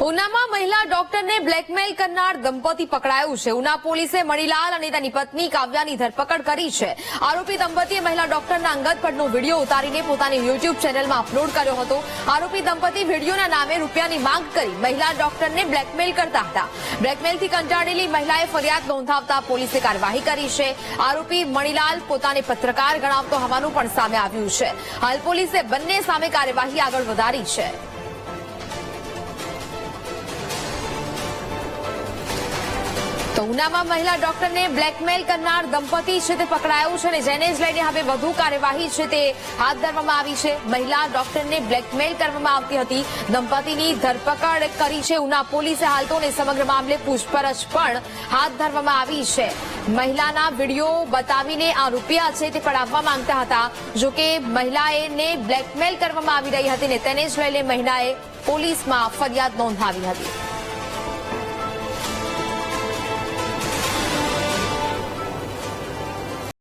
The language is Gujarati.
ઉનામાં મહિલા ડોક્ટરને બ્લેકમેલ કરનાર દંપતી પકડાયું છે. ઉના પોલીસે મણિલાલ અને તેની પત્ની કાવ્યાની ધરપકડ કરી છે. આરોપી દંપતીએ મહિલા ડોક્ટરના અંગત પરનો વીડિયો ઉતારીને પોતાની યુટ્યુબ ચેનલમાં અપલોડ કર્યો હતો. આરોપી દંપતી વિડીયોના નામે રૂપિયાની માંગ કરી મહિલા ડોક્ટરને બ્લેકમેલ કરતા હતા. બ્લેકમેલથી કંટાળેલી મહિલાએ ફરિયાદ નોંધાવતા પોલીસે કાર્યવાહી કરી છે. આરોપી મણિલાલ પોતાને પત્રકાર ગણાવતો હોવાનું પણ સામે આવ્યું છે. હાલ પોલીસે બંને સામે કાર્યવાહી આગળ વધારી છે. તો ઉનામાં મહિલા ડોક્ટરને બ્લેકમેલ કરનાર દંપતી છે તે પકડાયું છે અને જેને જ લઈને હવે વધુ કાર્યવાહી છે તે હાથ ધરવામાં આવી છે. મહિલા ડોક્ટરને બ્લેકમેલ કરવામાં આવતી હતી. દંપતીની ધરપકડ કરી છે ઉના પોલીસે હાલ તો સમગ્ર મામલે પૂછપરછ પણ હાથ ધરવામાં આવી છે. મહિલાના વીડિયો બતાવીને આ રૂપિયા છે તે પડાવવા માંગતા હતા. જોકે મહિલાએને બ્લેકમેલ કરવામાં આવી રહી હતી ને તેને જ લઈને મહિલાએ પોલીસમાં ફરિયાદ નોંધાવી હતી.